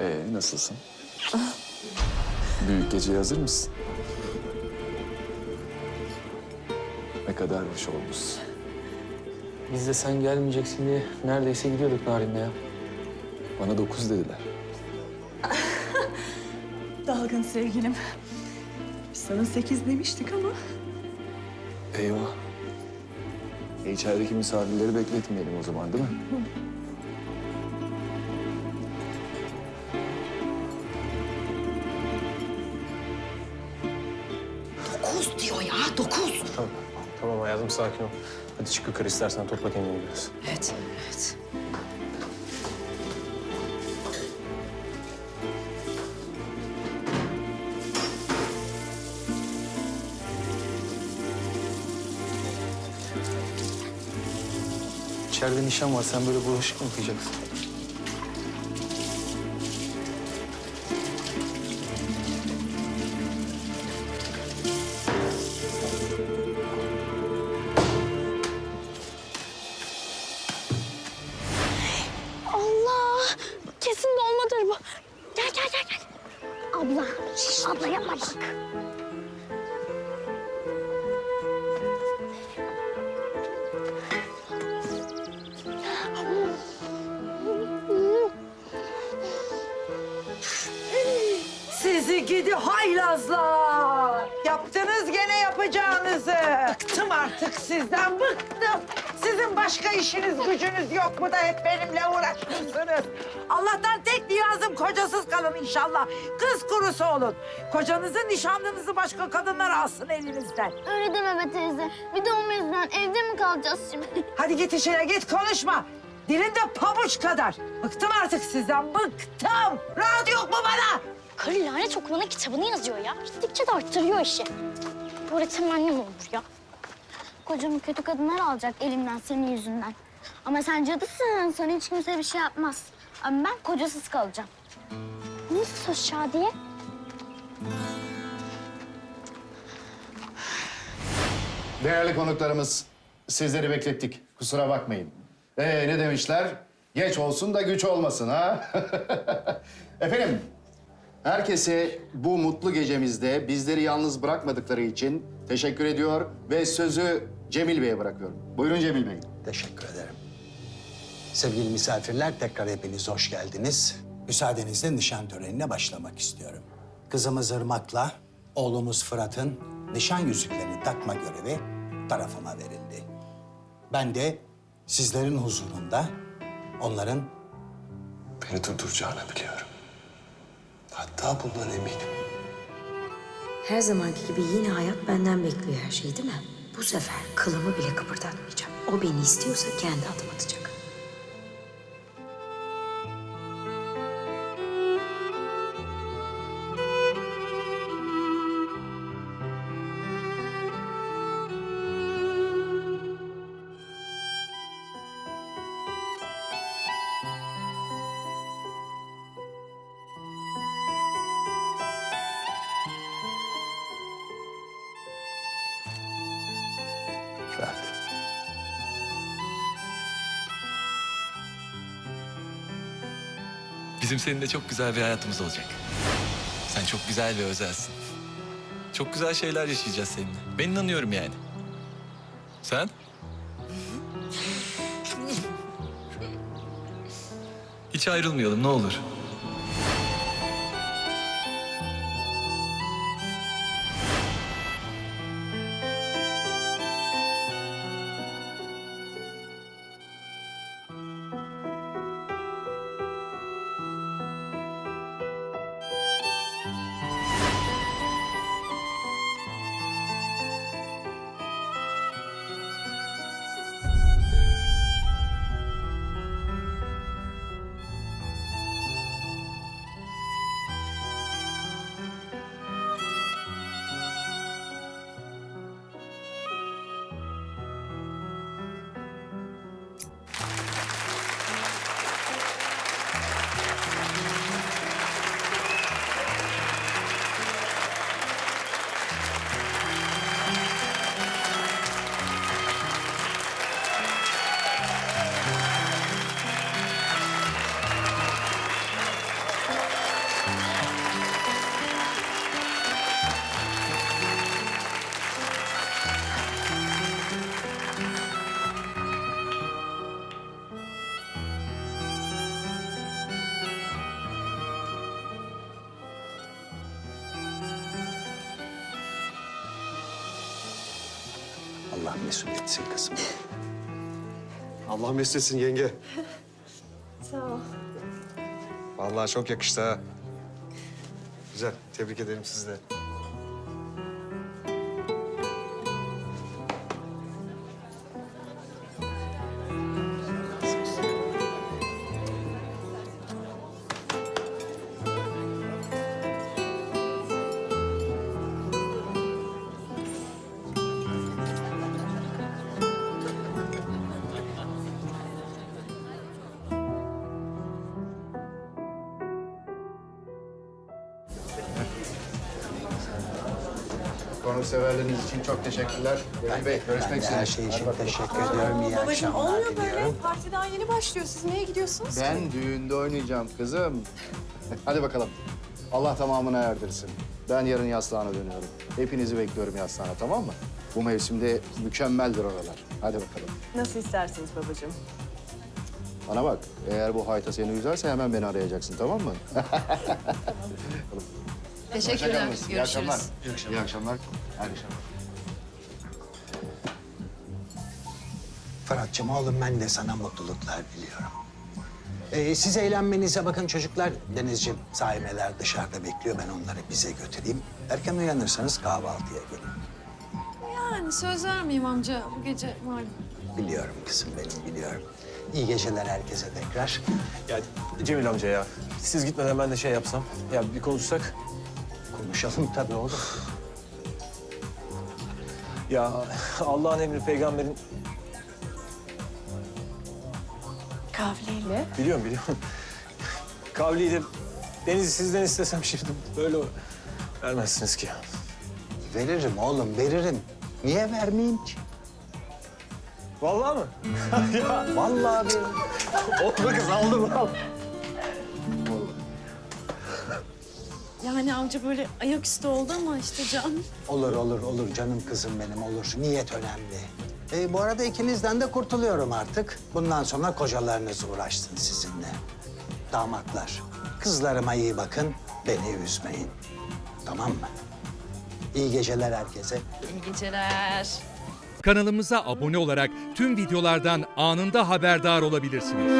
Ee, nasılsın? Büyük geceye hazır mısın? Ne kadar hoş olmuşsun. Biz de sen gelmeyeceksin diye neredeyse gidiyorduk Narin'le ya. Bana dokuz dediler. Dalgın sevgilim. Biz sana sekiz demiştik ama. Eyvah. E, içerideki misafirleri bekletmeyelim o zaman değil mi? Dokuz diyor ya, dokuz. Tamam. Tamam hayatım sakin ol. Hadi çık yukarı istersen topla kendini biraz. Evet, evet. İçeride nişan var. Sen böyle bulaşık mı yıkayacaksın? Abla, abla yapma bak. Sizi gidi haylazlar. Yaptınız gene yapacağınızı. Bıktım artık sizden, bıktım. Sizin başka işiniz gücünüz yok mu da hep benimle uğraşıyorsunuz? Allah'tan tek niyazım kocasız kalın inşallah. Kız kurusu olun. Kocanızı, nişanlınızı başka kadınlar alsın elinizden. Öyle deme be teyze. Bir de onun yüzünden evde mi kalacağız şimdi? Hadi git işine, git konuşma. Dilinde pabuç kadar. Bıktım artık sizden, bıktım. Rahat yok mu bana? Karı lanet okuluna kitabını yazıyor ya. Gittikçe de arttırıyor işi. Böyle temennim olur ya. Kocamı kötü kadınlar alacak elimden senin yüzünden. Ama sen cadısın. Sana hiç kimse bir şey yapmaz. Ama ben kocasız kalacağım. Nasıl söz Şadiye? Değerli konuklarımız, sizleri beklettik. Kusura bakmayın. Ee, ne demişler? Geç olsun da güç olmasın ha? Efendim, herkese bu mutlu gecemizde bizleri yalnız bırakmadıkları için teşekkür ediyor ve sözü Cemil Bey'e bırakıyorum. Buyurun Cemil Bey. Teşekkür ederim. Sevgili misafirler tekrar hepiniz hoş geldiniz. Müsaadenizle nişan törenine başlamak istiyorum. Kızımız Irmak'la oğlumuz Fırat'ın nişan yüzüklerini takma görevi tarafıma verildi. Ben de sizlerin huzurunda onların Beni durduracağını biliyorum. Hatta bundan eminim. Her zamanki gibi yine hayat benden bekliyor her şeyi değil mi? Bu sefer kılımı bile kıpırdatmayacağım. O beni istiyorsa kendi adım atacak. Fırat. Bizim seninle çok güzel bir hayatımız olacak. Sen çok güzel ve özelsin. Çok güzel şeyler yaşayacağız seninle. Ben inanıyorum yani. Sen? Hiç ayrılmayalım ne olur. Allah mesut etsin kızım. Allah meslesin yenge. Sağ ol. Vallahi çok yakıştı ha. Güzel. Tebrik ederim sizi de. Konukseverleriniz için çok teşekkürler. Emin Bey, görüşmek üzere. her şey için Hadi bakalım. teşekkür ediyorum. İyi Babacığım akşamlar olmuyor böyle. diliyorum. Parti daha yeni başlıyor. Siz neye gidiyorsunuz? Ben düğünde oynayacağım kızım. Hadi bakalım. Allah tamamına erdirsin. Ben yarın yastığına dönüyorum. Hepinizi bekliyorum yastığına tamam mı? Bu mevsimde mükemmeldir oralar. Hadi bakalım. Nasıl isterseniz babacığım. Bana bak, eğer bu hayta seni üzerse hemen beni arayacaksın tamam mı? Teşekkürler. İyi akşamlar. İyi akşamlar. Hadi akşamlar. Fırat'cığım oğlum ben de sana mutluluklar diliyorum. Ee, siz eğlenmenize bakın çocuklar. Denizciğim sahimeler dışarıda bekliyor. Ben onları bize götüreyim. Erken uyanırsanız kahvaltıya gelin. Yani söz vermeyeyim amca bu gece malum. Biliyorum kızım benim biliyorum. İyi geceler herkese tekrar. Ya Cemil amca ya. Siz gitmeden ben de şey yapsam. Ya bir konuşsak. Konuşalım tabii oğlum. Ya Allah'ın emri peygamberin... Kavliyle. Biliyorum biliyorum. Kavliyi Deniz'i sizden istesem şimdi böyle vermezsiniz ki. Veririm oğlum veririm. Niye vermeyeyim ki? Vallahi mı? ya Vallahi veririm. oldu kız aldım al. Yani amca böyle ayaküstü oldu ama işte can. Olur olur olur canım kızım benim olur. Niyet önemli. Ee, bu arada ikinizden de kurtuluyorum artık. Bundan sonra kocalarınız uğraşsın sizinle. Damatlar, kızlarıma iyi bakın, beni üzmeyin. Tamam mı? İyi geceler herkese. İyi geceler. Kanalımıza abone olarak tüm videolardan anında haberdar olabilirsiniz.